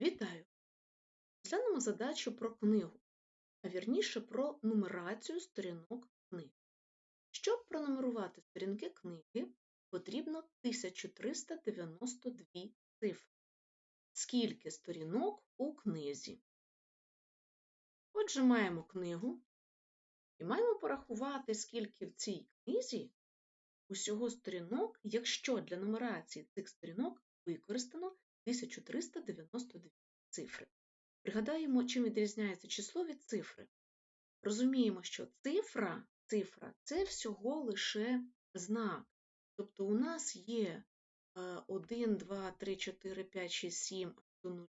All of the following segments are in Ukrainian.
Вітаю! Розглянемо задачу про книгу, а вірніше про нумерацію сторінок книги. Щоб пронумерувати сторінки книги, потрібно 1392 цифри. Скільки сторінок у книзі? Отже, маємо книгу і маємо порахувати, скільки в цій книзі усього сторінок, якщо для нумерації цих сторінок використано 1392 цифри. Пригадаємо, чим відрізняється число від цифри. Розуміємо, що цифра цифра це всього лише знак. Тобто у нас є 1, 2, 3, 4, 5, 6, 7 до 0,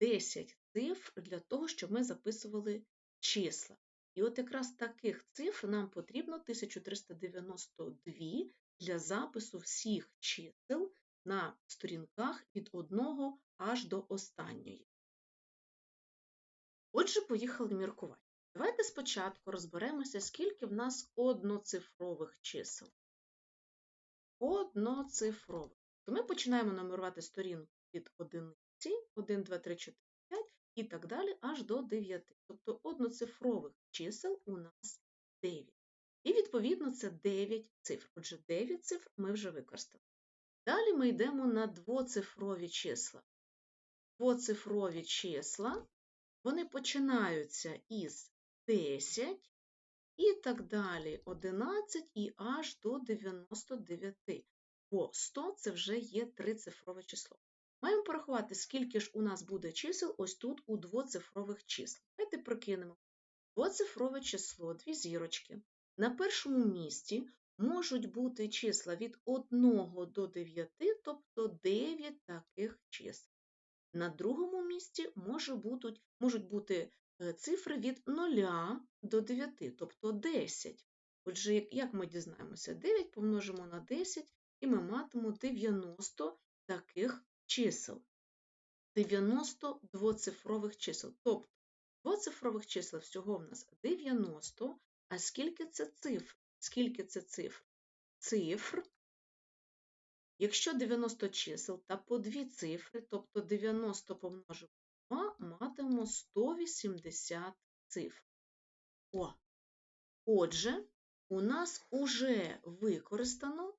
10 цифр для того, щоб ми записували числа. І от якраз таких цифр нам потрібно 1392 для запису всіх чисел на сторінках від одного аж до останньої. Отже, поїхали міркувати. Давайте спочатку розберемося, скільки в нас одноцифрових чисел. Одноцифрових. То ми починаємо нумерувати сторінку від одиниці, 1, 2, 3, 4, 5 і так далі, аж до 9. Тобто одноцифрових чисел у нас 9. І, відповідно, це 9 цифр. Отже, 9 цифр ми вже використали. Далі ми йдемо на двоцифрові числа. Двоцифрові числа, вони починаються із 10 і так далі 11 і аж до 99. Бо 100 це вже є трицифрове число. Маємо порахувати, скільки ж у нас буде чисел ось тут у двоцифрових числах. Давайте прокинемо. Двоцифрове число, дві зірочки. На першому місці можуть бути числа від 1 до 9, тобто 9 таких чисел. На другому місці може будуть, можуть бути е, цифри від 0 до 9, тобто 10. Отже, як ми дізнаємося, 9 помножимо на 10, і ми матимемо 90 таких чисел. 90 двоцифрових чисел. Тобто двоцифрових чисел всього в нас 90, а скільки це цифр? Скільки це цифр? Цифр. Якщо 90 чисел та по дві цифри, тобто 90 помножимо на 2, матимемо 180 цифр. О! Отже, у нас уже використано е,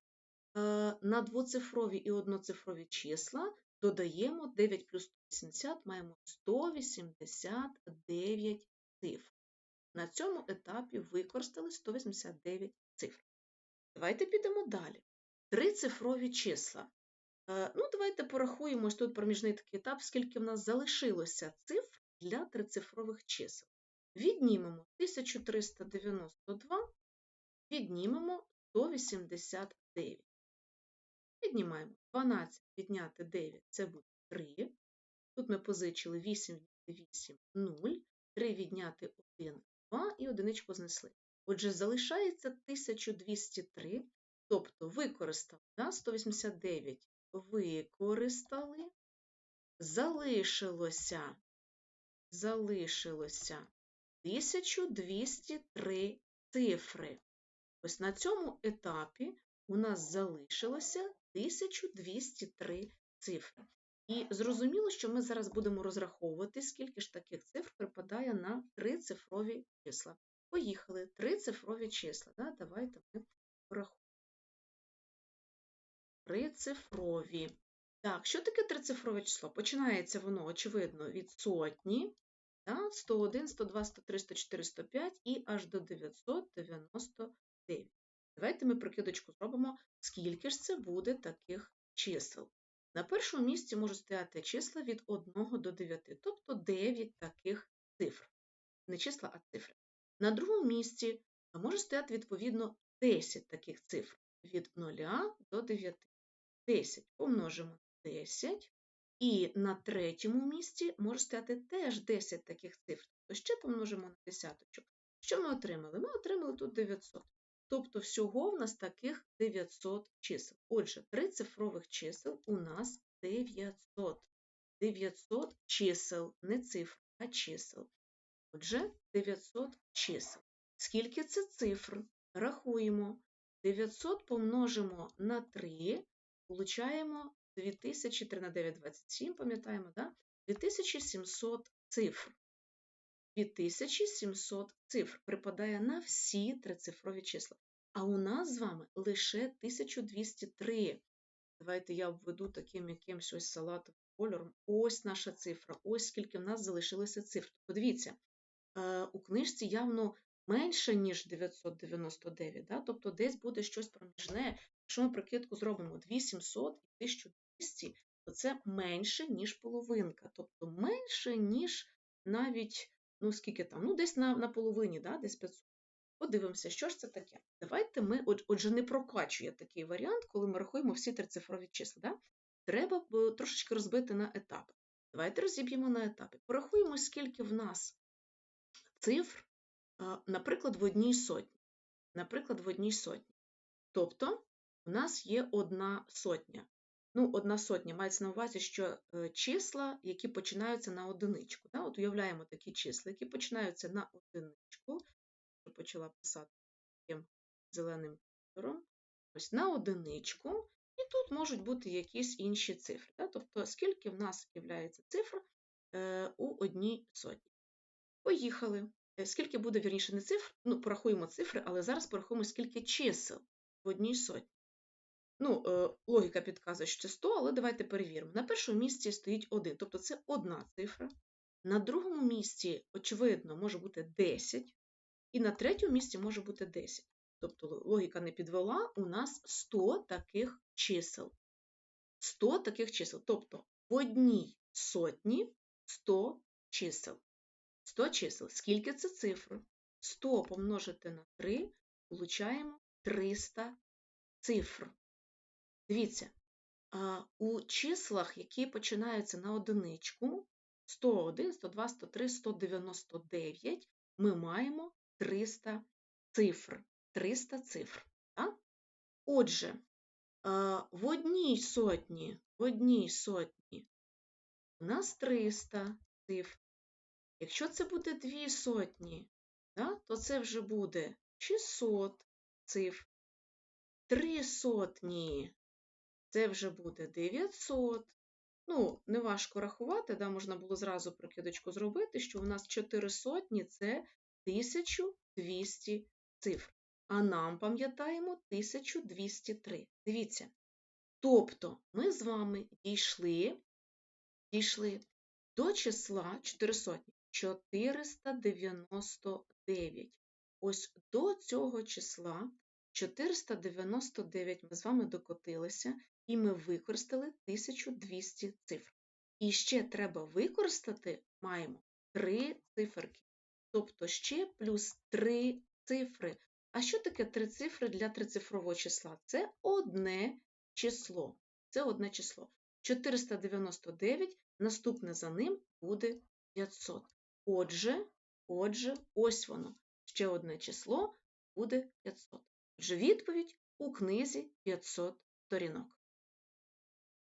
на двоцифрові і одноцифрові числа додаємо 9 плюс 180, маємо 189 цифр. На цьому етапі використали 189 цифр. Давайте підемо далі. Трицифрові числа. Е, ну, Давайте порахуємо ось тут проміжний такий етап, скільки в нас залишилося цифр для трицифрових чисел. Віднімемо 1392, віднімемо 189. Віднімаємо 12 відняти 9 це буде 3. Тут ми позичили 8 відняти 8 0, 3 відняти 1 2 і одиничку знесли. Отже, залишається 1203, тобто використали да, 189 використали, залишилося, залишилося 1203 цифри. Ось на цьому етапі у нас залишилося 1203 цифри. І зрозуміло, що ми зараз будемо розраховувати, скільки ж таких цифр припадає на трицифрові числа. Поїхали, трицифрові числа. Да? Давайте ми порахуємо. Трицифрові. Так, що таке трицифрове число? Починається воно, очевидно, від сотні, да? 101, 102, 103, 104, 105 і аж до 999. Давайте ми прикидочку зробимо, скільки ж це буде таких чисел. На першому місці можуть стояти числа від 1 до 9, тобто 9 таких цифр. Не числа, а цифри. На другому місці може стояти, відповідно, 10 таких цифр від 0 до 9. 10 помножимо на 10. І на третьому місці може стояти теж 10 таких цифр. То ще помножимо на десяточок. Що ми отримали? Ми отримали тут 900. Тобто всього в нас таких 900 чисел. Отже, три цифрових чисел у нас 900. 900 чисел, не цифр, а чисел. Отже, 900 чисел. Скільки це цифр? Рахуємо. 900 помножимо на 3, получаємо 2000, 3 на 9, 27, пам'ятаємо, да? 2700 цифр. 2700 цифр припадає на всі трицифрові числа. А у нас з вами лише 1203. Давайте я обведу таким якимось ось салатовим кольором. Ось наша цифра, ось скільки в нас залишилося цифр. Подивіться, е, у книжці явно менше, ніж 999, да? тобто десь буде щось проміжне. Якщо ми прикидку зробимо 2700 і 1200, то це менше, ніж половинка, тобто менше, ніж навіть, ну скільки там, ну десь на на половині, да? десь 500. Подивимося, що ж це таке. Давайте ми, отже, не прокачує такий варіант, коли ми рахуємо всі трицифрові числа. Да? Треба трошечки розбити на етапи. Давайте розіб'ємо на етапи. Порахуємо, скільки в нас цифр, наприклад, в одній сотні. Наприклад, в одній сотні. Тобто, у нас є одна сотня. Ну, одна сотня мається на увазі, що е, числа, які починаються на одиничку. Да? От уявляємо такі числа, які починаються на одиничку. Почала писати таким зеленим кольором. Ось на одиничку. І тут можуть бути якісь інші цифри. Да? Тобто, скільки в нас є цифр е, у одній сотні. Поїхали. Е, скільки буде вірніше не цифр? Ну, порахуємо цифри, але зараз порахуємо, скільки чисел в одній сотні. Ну, е, логіка підказує, що це 100, але давайте перевіримо. На першому місці стоїть 1, тобто це одна цифра. На другому місці, очевидно, може бути 10, і на третьому місці може бути 10. Тобто логіка не підвела, у нас 100 таких чисел. 100 таких чисел. Тобто в одній сотні 100 чисел. 100 чисел. Скільки це цифр? 100 помножити на 3, получаємо 300 цифр. Дивіться, у числах, які починаються на одиничку, 101, 102, 103, 199, ми маємо 300 цифр. 300 цифр. Так? Отже, в одній сотні, в одній сотні у нас 300 цифр. Якщо це буде дві сотні, так, то це вже буде 600 цифр. Три сотні це вже буде 900. Ну, неважко рахувати, да, можна було зразу прикидочку зробити, що у нас 4 сотні це 1200 цифр. А нам пам'ятаємо 1203. Дивіться. Тобто ми з вами дійшли дійшли до числа 400, 499. Ось до цього числа 499 ми з вами докотилися, і ми використали 1200 цифр. І ще треба використати маємо 3 циферки. Тобто ще плюс 3 цифри. А що таке три цифри для трицифрового числа? Це одне число. Це одне число. 499, наступне за ним буде 500. Отже, отже, ось воно. Ще одне число буде 500. Отже, відповідь у книзі 500 сторінок.